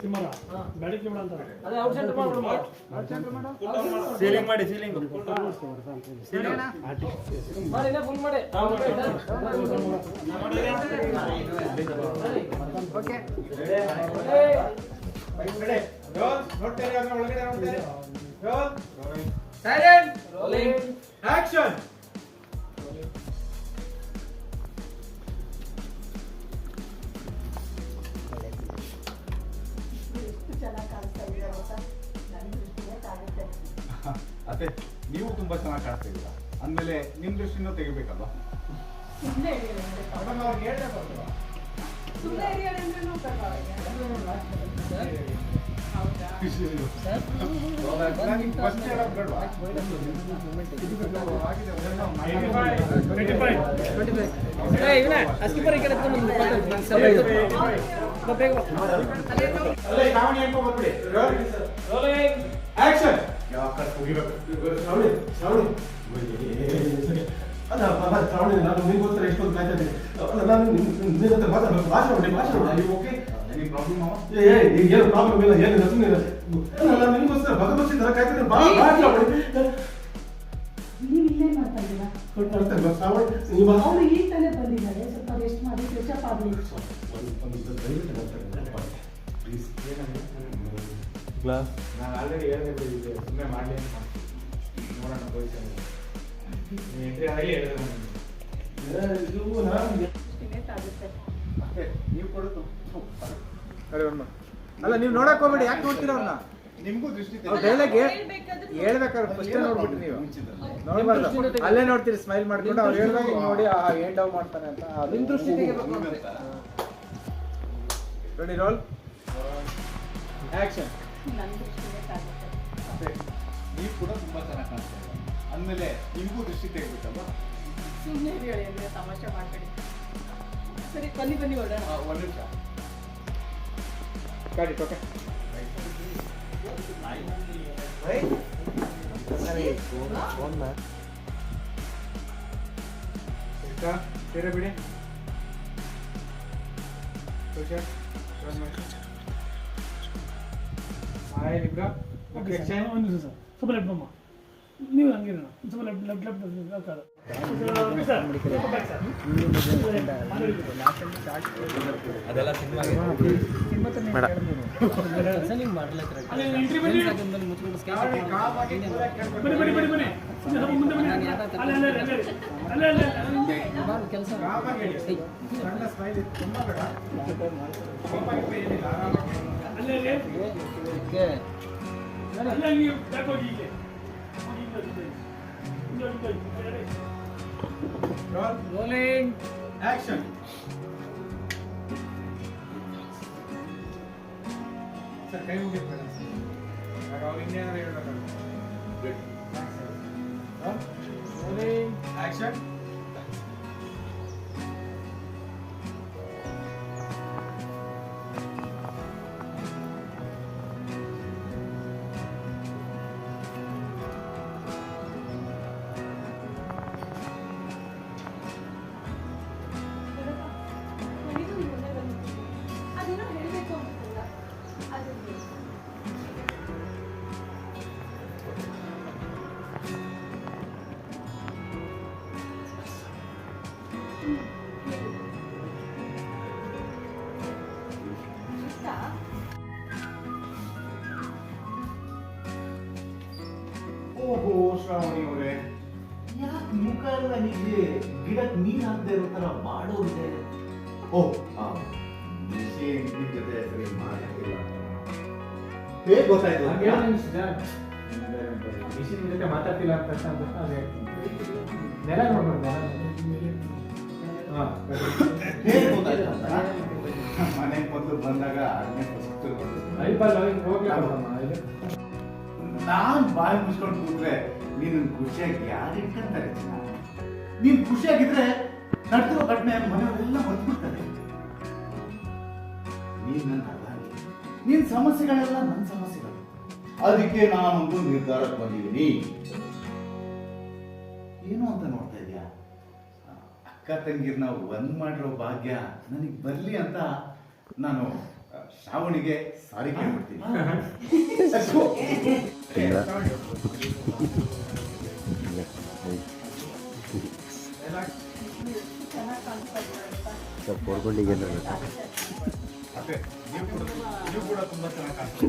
ಸಿಂಹರ ಬೆಳಗ್ಗೆ ಬಿಡ ಅಂತ ಅದೇ ಔಟ್ ಸೆಂಟರ್ ಮಾಡ್ಬಿಡು ಸೀಲಿಂಗ್ ಮಾಡಿ. ಸೀಲಿಂಗ್ ಮಾಡಿ. ಇನ್ನೂ ಫುಲ್ ಮಾಡಿ. ರೋಲಿಂಗ್ ಆಕ್ಷನ್ ಅದೇ ನೀವು ತುಂಬಾ ಚೆನ್ನಾಗಿ ಕಾಣ್ತಾ ಇದ್ದೀರಾ ಅಂದಮೇಲೆ ನಿಮ್ ದೃಷ್ಟಿನೂ ತೆಗಿಬೇಕಲ್ವಾ ಸುಮ್ಮನೆ ಈ ಸರಿ ಬಾ. ಬೇಗ ಬಾ ಅಲ್ಲೇ ಶ್ರಾವಣಿ ಶ್ರಾವಣಿ ಅಲ್ಲ ಶ್ರಾವಣಿ ನಾನು ನಿನ್ಗೋಸ್ಕರ ಎಷ್ಟೊಂದು ಕಾಯ್ತಾ ಅಲ್ಲ ನಾನು ನಿನ್ನ ಹತ್ರ ಮಾತಾಡ್ಬೇಕು. ಭಾಷಣ ಭಾಷಣ ಮಾಡಿ ಓಕೆ ಎನಿ ಪ್ರಾಬ್ಲಮ್ ಏ ಏನು ಪ್ರಾಬ್ಲಮ್ ಇಲ್ಲ ಏನು ಸುಮ್ಮನೆ ಅಲ್ಲ ನಾನು ನಿನ್ಗೋಸ್ಕರ ಭಗವತ್ ತರ ಕಾಯ್ತಾ ಇದ್ದೀನಿ ಬಾ ಭಾಷಣ ನೀವು ಇಲ್ಲೇ ಮಾಡ್ತಾ ಇದ್ದೀರಾ ಅರ್ಥ ಆಯ್ತಾ? ಶ್ರಾವಣಿ. ನೀವು ಅವ್ರು ಬಂದಿದ್ದಾರೆ. ಸ್ವಲ್ಪ ರೆಸ್ಟ್ ಮಾಡಿ ಫ್ರೆಶ್ ಅಪ್ ಆಗಲಿ. ಪ್ಲೀಸ್ ನಾನು ಆಲ್ರೆಡಿ ಹೇಳಿದೆ ಸುಮ್ಮನೆ ಮಾಡಲಿ ಅಂತ. ನೋಡೋಣ ಪೊಸಿಷನ್. ಎಂಟ್ರಿ ಆಗಲಿ ಹೇಳಿದೆ ಇದು ನಾನು ಆಗುತ್ತೆ ಮತ್ತೆ ನೀವು ಅಲ್ಲ ನೀವು ನೋಡಕ್ ಹೋಗ್ಬೇಡಿ ಯಾಕೆ ನೋಡ್ತೀರ ಅವ್ರನ್ನ? ನಿಮಗೂ ದೃಷ್ಟಿ ಡೈಲಾಗ್ ಹೇಳ್ಬೇಕಾದ್ರೆ ಫಸ್ಟ್ ನೋಡ್ಬಿಟ್ಟು ನೀವು? ನೋಡ್ಬಾರ್ದು. ಅಲ್ಲೇ ನೋಡ್ತೀರಿ ಸ್ಮೈಲ್ ಮಾಡ್ಕೊಂಡು ಅವ್ರು ಹೇಳ್ದಾಗ ನೋಡಿ ಆ ಏನ್ ಡೌ ಮಾಡ್ತಾನೆ ಅಂತ ಅದು ನಿಮ್ ದೃಷ್ಟಿ ರೆಡಿ ರೋಲ್ ಆಕ್ಷನ್ ಕಾಣುತ್ತೆ ನೀವು ಕೂಡ ತುಂಬಾ ಚೆನ್ನಾಗಿ ಕಾಣ್ತಾ ಇದ್ದೀರಾ. ಅಂದಮೇಲೆ ನಿಮಗೂ ದೃಷ್ಟಿ ತೆಗಿಬೇಕಲ್ವಾ ಸುಮ್ಮನೆ ಹೇಳಿ ಅಂದರೆ ತಮಾಷೆ ಮಾಡಬೇಡಿ. ಸರಿ ಬನ್ನಿ ಬನ್ನಿ ಒಳ್ಳೆ ಒಂದು ನಿಮಿಷ. ಗಾಡಿ ಓಕೆ ಬೇರೆ ಬಿಡಿ ಒಂದು ಸರ್. ಸ್ವಲ್ಪ ಲೆಫ್ಟ್ ಬಮ್ಮ. ನೀವು ಹಂಗಿರೋಣ. ಸ್ವಲ್ಪ ಲೆಫ್ಟ್ ಲೆಫ್ಟ್ ಲೆಫ್ಟ್ ಕಾದು ಸರ್. ಸ್ವಲ್ಪ back ಸರ್. ಅದೆಲ್ಲ ಸಿನಿಮಾ ಕೆಲಸ ಅಲ್ಲೇ. ಅಲ್ಲೇ ಅಲ್ಲೇ ನೀವು ಬ್ಯಾಕ್ ಹೋಗಿ ಹೀಗೆ ಹೋಗಿ ಹಿಂದೆ ಹೋಗಿ. ಹಿಂದೆ ಹೋಗಿ, ಹಿಂದೆ ಹೋಗಿ. ರೋಲಿಂಗ್ ಆಕ್ಷನ್ ಸರ್ ಕೈ ಓಹೋ ಶ್ರಾವಣಿ ಅವರೇ ಯಾಕೆ ಮುಖ ಎಲ್ಲ ಹೀಗೆ ಗಿಡಕ್ಕೆ ನೀರು ಹಾಕದೆ ಇರೋ ಥರ ಮಾಡೋಗಿದೆ ಓಹ್ ಜೊತೆ ಸರಿ ಮಾಡಿಲ್ಲ ಹೇಗೆ ಗೊತ್ತಾಯ್ತು ಮಿಷಿನ್ ಜೊತೆ ಮಾತಾಡ್ತಿಲ್ಲ ಅಂತ ಹೇಳ್ತೀನಿ. ನೆಲ ಹಾ ಹೇಗೆ ಗೊತ್ತಾಯ್ತು. ಅಂತ ಮನೆಗೆ ಮೊದಲು ಬಂದಾಗ ಅದನ್ನೇ ಫಸ್ಟ್ ಹೋಗ್ಲಿಲ್ಲ ನಾನ್ ಬಾಯಿ ಮುಚ್ಕೊಂಡು ಕೂತ್ರೆ ನೀನು ಖುಷಿಯಾಗಿ ಯಾರು ಇಟ್ಕೊಂತಾರೆ ನೀನು ಖುಷಿಯಾಗಿದ್ರೆ ನಡೆದಿರೋ ಘಟನೆ ಮನೆಯವರೆಲ್ಲ ಮರ್ತ್ಬಿಡ್ತಾರೆ. ನೀನ್ ನನ್ನ ನಿನ್ ಸಮಸ್ಯೆಗಳೆಲ್ಲ ನನ್ನ ಸಮಸ್ಯೆಗಳು. ಅದಕ್ಕೆ ನಾನೊಂದು ನಿರ್ಧಾರಕ್ಕೆ ಬಂದಿದ್ದೀನಿ. ಏನು ಅಂತ ನೋಡ್ತಾ ಇದೆಯಾ ಅಕ್ಕ ತಂಗಿರ್ನ ಒಂದ್ ಮಾಡಿರೋ ಭಾಗ್ಯ ನನಗೆ ಬರ್ಲಿ ಅಂತ ನಾನು ಶ್ರಾವಣಿಗೆ ಸಾರಿ ಕೇಳ್ಬಿಡ್ತೀನಿ. ನೀವು ಕೂಡ ತುಂಬಾ ಚೆನ್ನಾಗಿ